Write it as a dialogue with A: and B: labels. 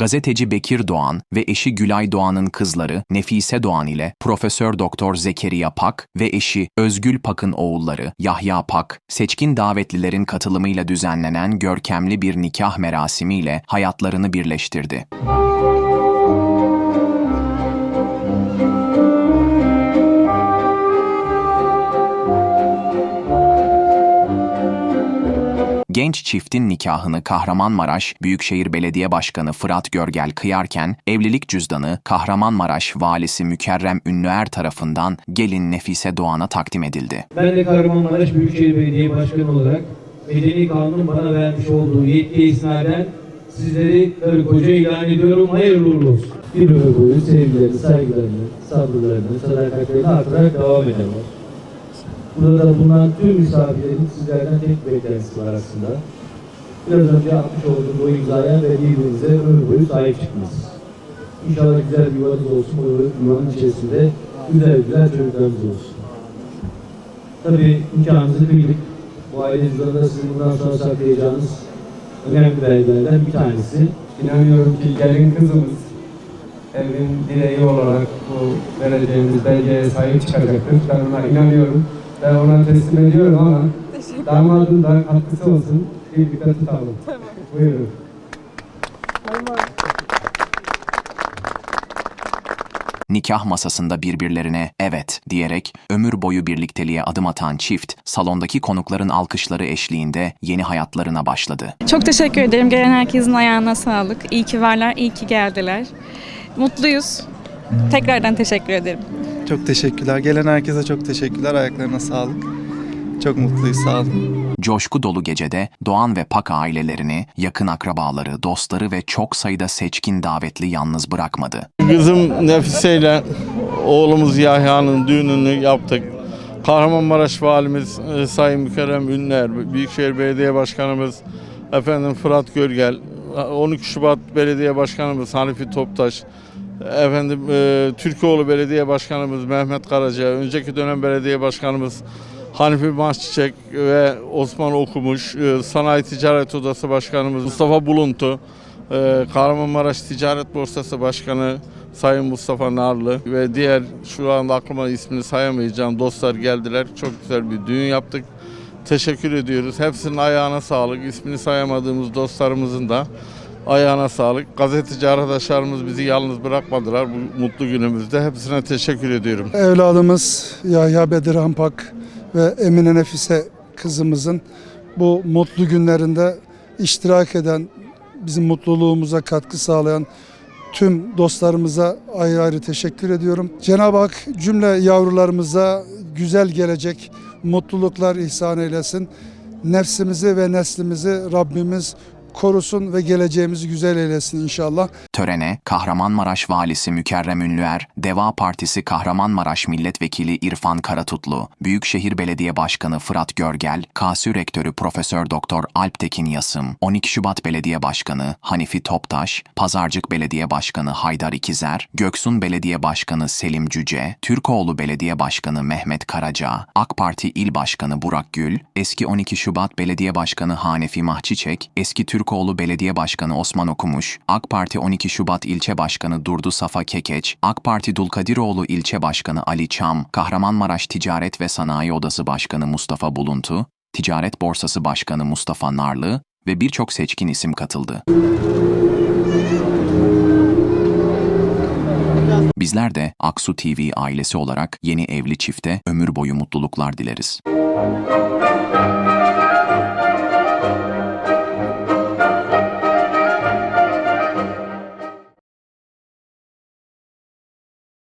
A: gazeteci Bekir Doğan ve eşi Gülay Doğan'ın kızları Nefise Doğan ile Profesör Doktor Zekeriya Pak ve eşi Özgül Pak'ın oğulları Yahya Pak, seçkin davetlilerin katılımıyla düzenlenen görkemli bir nikah merasimiyle hayatlarını birleştirdi. Genç çiftin nikahını Kahramanmaraş Büyükşehir Belediye Başkanı Fırat Görgel kıyarken evlilik cüzdanı Kahramanmaraş Valisi Mükerrem Ünlüer tarafından gelin Nefise Doğan'a takdim edildi.
B: Ben de Kahramanmaraş Büyükşehir Belediye Başkanı olarak Medeni Kanun'un bana vermiş olduğu yetkiye isnaden sizleri karı koca ilan ediyorum. Hayırlı uğurlu olsun. Bir ömür boyu sevgilerini, saygılarını, sabrılarını, sadakatlerini artırarak devam ederler. Burada bulunan tüm misafirlerin sizlerden tek beklentisi var aslında. Biraz önce atmış olduğum bu imzaya ve birbirinize ömür boyu sahip çıkmanız. İnşallah güzel bir yuvanız olsun. Bu yuvanın içerisinde güzel güzel çocuklarımız olsun. Tabii imkanınızı kıydık. Bu aile cüzdanında sizin bundan sonra saklayacağınız önemli belgelerden bir tanesi.
C: İnanıyorum ki gelin kızımız evin direği olarak bu vereceğimiz belgeye sahip çıkacaktır. Ben ona inanıyorum. Ben ona teslim ediyorum ama damadın da katkısı olsun. Bir dikkat tutalım. Buyurun.
A: Nikah masasında birbirlerine evet diyerek ömür boyu birlikteliğe adım atan çift, salondaki konukların alkışları eşliğinde yeni hayatlarına başladı.
D: Çok teşekkür ederim. Gelen herkesin ayağına sağlık. İyi ki varlar, iyi ki geldiler. Mutluyuz. Tekrardan teşekkür ederim.
E: Çok teşekkürler. Gelen herkese çok teşekkürler. Ayaklarına sağlık. Çok mutluyuz. Sağ olun.
A: Coşku dolu gecede Doğan ve Pak ailelerini, yakın akrabaları, dostları ve çok sayıda seçkin davetli yalnız bırakmadı.
F: Kızım Nefise ile oğlumuz Yahya'nın düğününü yaptık. Kahramanmaraş Valimiz e, Sayın Mükerrem Ünler, Büyükşehir Belediye Başkanımız efendim Fırat Görgel, 12 Şubat Belediye Başkanımız Hanifi Toptaş, efendim e, Türkoğlu Belediye Başkanımız Mehmet Karaca, önceki dönem Belediye Başkanımız Hanifi Maççiçek ve Osman Okumuş, e, Sanayi Ticaret Odası Başkanımız Mustafa Buluntu, ee, Kahramanmaraş Ticaret Borsası Başkanı Sayın Mustafa Narlı ve diğer şu anda aklıma ismini sayamayacağım dostlar geldiler. Çok güzel bir düğün yaptık. Teşekkür ediyoruz. Hepsinin ayağına sağlık. İsmini sayamadığımız dostlarımızın da ayağına sağlık. Gazeteci arkadaşlarımız bizi yalnız bırakmadılar bu mutlu günümüzde. Hepsine teşekkür ediyorum.
G: Evladımız Yahya Bedirhan Pak ve Emine Nefise kızımızın bu mutlu günlerinde iştirak eden, bizim mutluluğumuza katkı sağlayan tüm dostlarımıza ayrı ayrı teşekkür ediyorum. Cenab-ı Hak cümle yavrularımıza güzel gelecek mutluluklar ihsan eylesin. Nefsimizi ve neslimizi Rabbimiz korusun ve geleceğimizi güzel eylesin inşallah.
A: Törene Kahramanmaraş Valisi Mükerrem Ünlüer, Deva Partisi Kahramanmaraş Milletvekili İrfan Karatutlu, Büyükşehir Belediye Başkanı Fırat Görgel, KSÜ Rektörü Profesör Doktor Alptekin Yasım, 12 Şubat Belediye Başkanı Hanifi Toptaş, Pazarcık Belediye Başkanı Haydar İkizer, Göksun Belediye Başkanı Selim Cüce, Türkoğlu Belediye Başkanı Mehmet Karaca, AK Parti İl Başkanı Burak Gül, eski 12 Şubat Belediye Başkanı Hanefi Mahçiçek, eski Türkoğlu Belediye Başkanı Osman Okumuş, AK Parti 12 Şubat İlçe Başkanı Durdu Safa Kekeç, AK Parti Dulkadiroğlu İlçe Başkanı Ali Çam, Kahramanmaraş Ticaret ve Sanayi Odası Başkanı Mustafa Buluntu, Ticaret Borsası Başkanı Mustafa Narlı ve birçok seçkin isim katıldı. Bizler de Aksu TV ailesi olarak yeni evli çifte ömür boyu mutluluklar dileriz.